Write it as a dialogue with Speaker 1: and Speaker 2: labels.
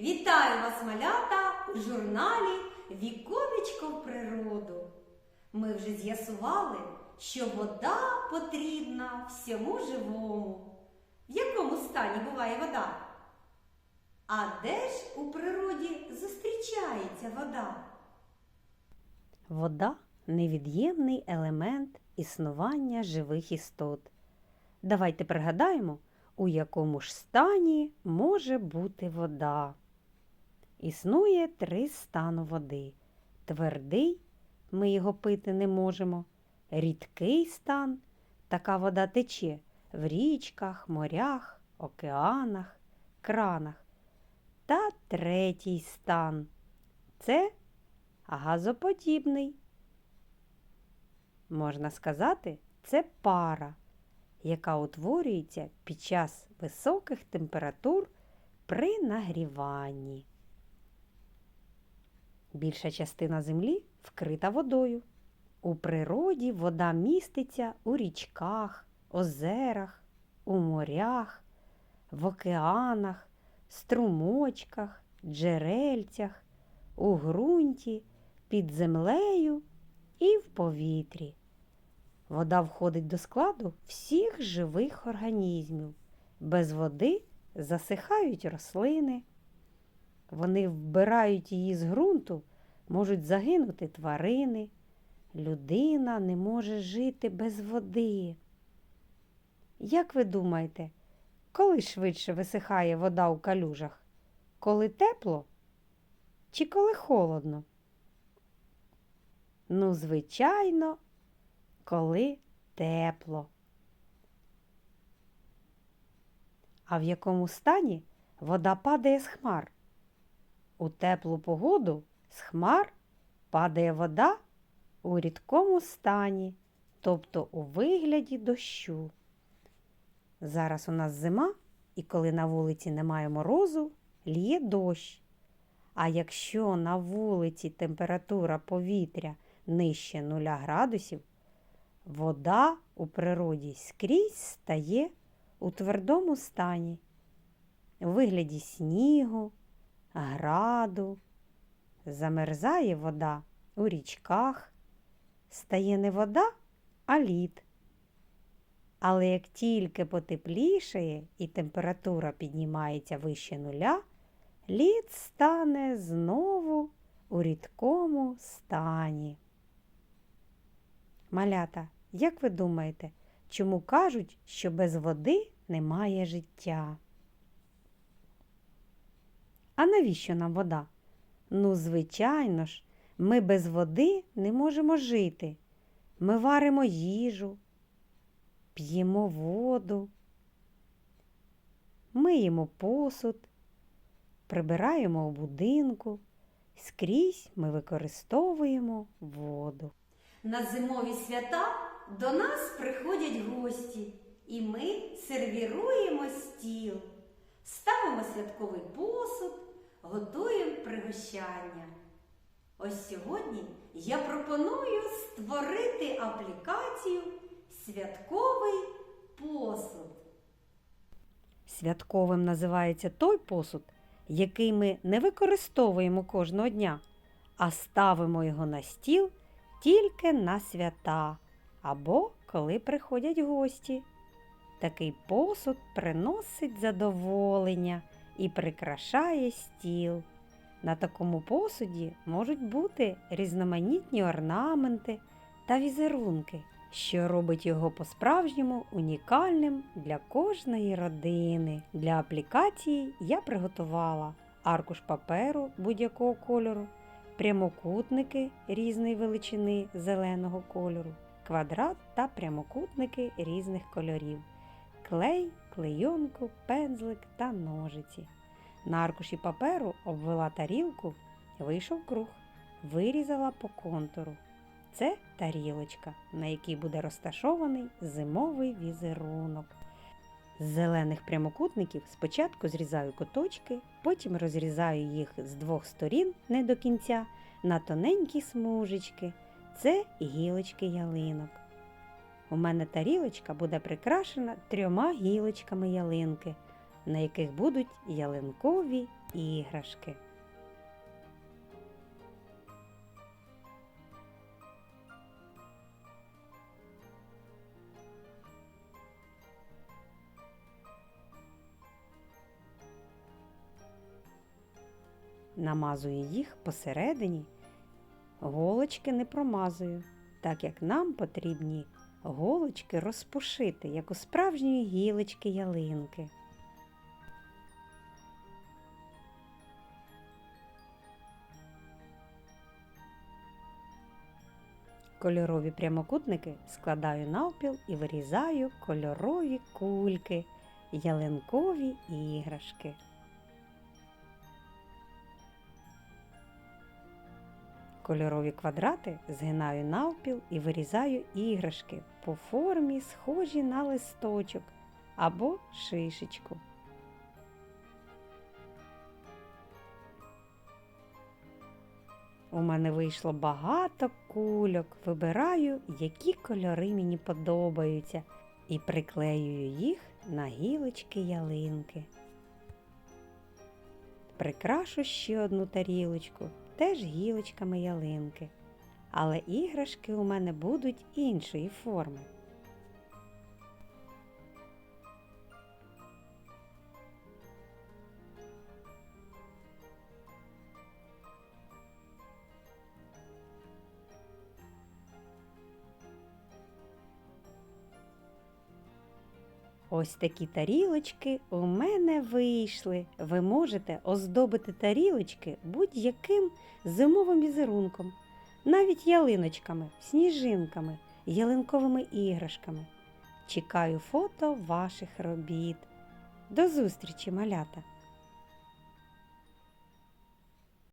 Speaker 1: Вітаю вас, малята, у журналі Віконечко в природу. Ми вже з'ясували, що вода потрібна всьому живому. В якому стані буває вода? А де ж у природі зустрічається вода?
Speaker 2: Вода невід'ємний елемент існування живих істот. Давайте пригадаємо, у якому ж стані може бути вода. Існує три стану води. Твердий ми його пити не можемо. Рідкий стан така вода тече в річках, морях, океанах, кранах. Та третій стан це газоподібний. Можна сказати, це пара, яка утворюється під час високих температур при нагріванні. Більша частина землі вкрита водою. У природі вода міститься у річках, озерах, у морях, в океанах, струмочках, джерельцях, у ґрунті, під землею і в повітрі. Вода входить до складу всіх живих організмів. Без води засихають рослини. Вони вбирають її з ґрунту, можуть загинути тварини. Людина не може жити без води. Як ви думаєте, коли швидше висихає вода у калюжах? Коли тепло чи коли холодно? Ну, звичайно, коли тепло. А в якому стані вода падає з хмар? У теплу погоду з хмар падає вода у рідкому стані, тобто у вигляді дощу. Зараз у нас зима, і коли на вулиці немає морозу, ліє дощ. А якщо на вулиці температура повітря нижче 0 градусів, вода у природі скрізь стає у твердому стані, у вигляді снігу, граду. Замерзає вода у річках, стає не вода, а лід. Але як тільки потеплішає і температура піднімається вище нуля, лід стане знову у рідкому стані. Малята, як ви думаєте, чому кажуть, що без води немає життя? А навіщо нам вода? Ну, звичайно ж, ми без води не можемо жити. Ми варимо їжу, п'ємо воду, миємо посуд, прибираємо у будинку. Скрізь ми використовуємо воду.
Speaker 1: На зимові свята до нас приходять гості, і ми сервіруємо стіл, ставимо святковий посуд, готуємо пригощання. Ось сьогодні я пропоную створити аплікацію Святковий посуд.
Speaker 2: Святковим називається той посуд, який ми не використовуємо кожного дня, а ставимо його на стіл тільки на свята або коли приходять гості. Такий посуд приносить задоволення і прикрашає стіл. На такому посуді можуть бути різноманітні орнаменти та візерунки, що робить його по-справжньому унікальним для кожної родини. Для аплікації я приготувала аркуш паперу будь-якого кольору, прямокутники різної величини зеленого кольору, квадрат та прямокутники різних кольорів, клей, клейонку, пензлик та ножиці. На аркуші паперу обвела тарілку, вийшов круг, вирізала по контуру. Це тарілочка, на якій буде розташований зимовий візерунок. З зелених прямокутників спочатку зрізаю куточки, потім розрізаю їх з двох сторін не до кінця на тоненькі смужечки. Це гілочки ялинок. У мене тарілочка буде прикрашена трьома гілочками ялинки, на яких будуть ялинкові іграшки. Намазую їх посередині, голочки не промазую, так як нам потрібні голочки розпушити, як у справжньої гілочки ялинки. Кольорові прямокутники складаю навпіл і вирізаю кольорові кульки, ялинкові іграшки. Кольорові квадрати згинаю навпіл і вирізаю іграшки по формі, схожі на листочок або шишечку. У мене вийшло багато кульок. Вибираю, які кольори мені подобаються, і приклеюю їх на гілочки ялинки. Прикрашу ще одну тарілочку, теж гілочками ялинки. Але іграшки у мене будуть іншої форми. Ось такі тарілочки у мене вийшли. Ви можете оздобити тарілочки будь-яким зимовим візерунком, навіть ялиночками, сніжинками, ялинковими іграшками. Чекаю фото ваших робіт. До зустрічі, малята!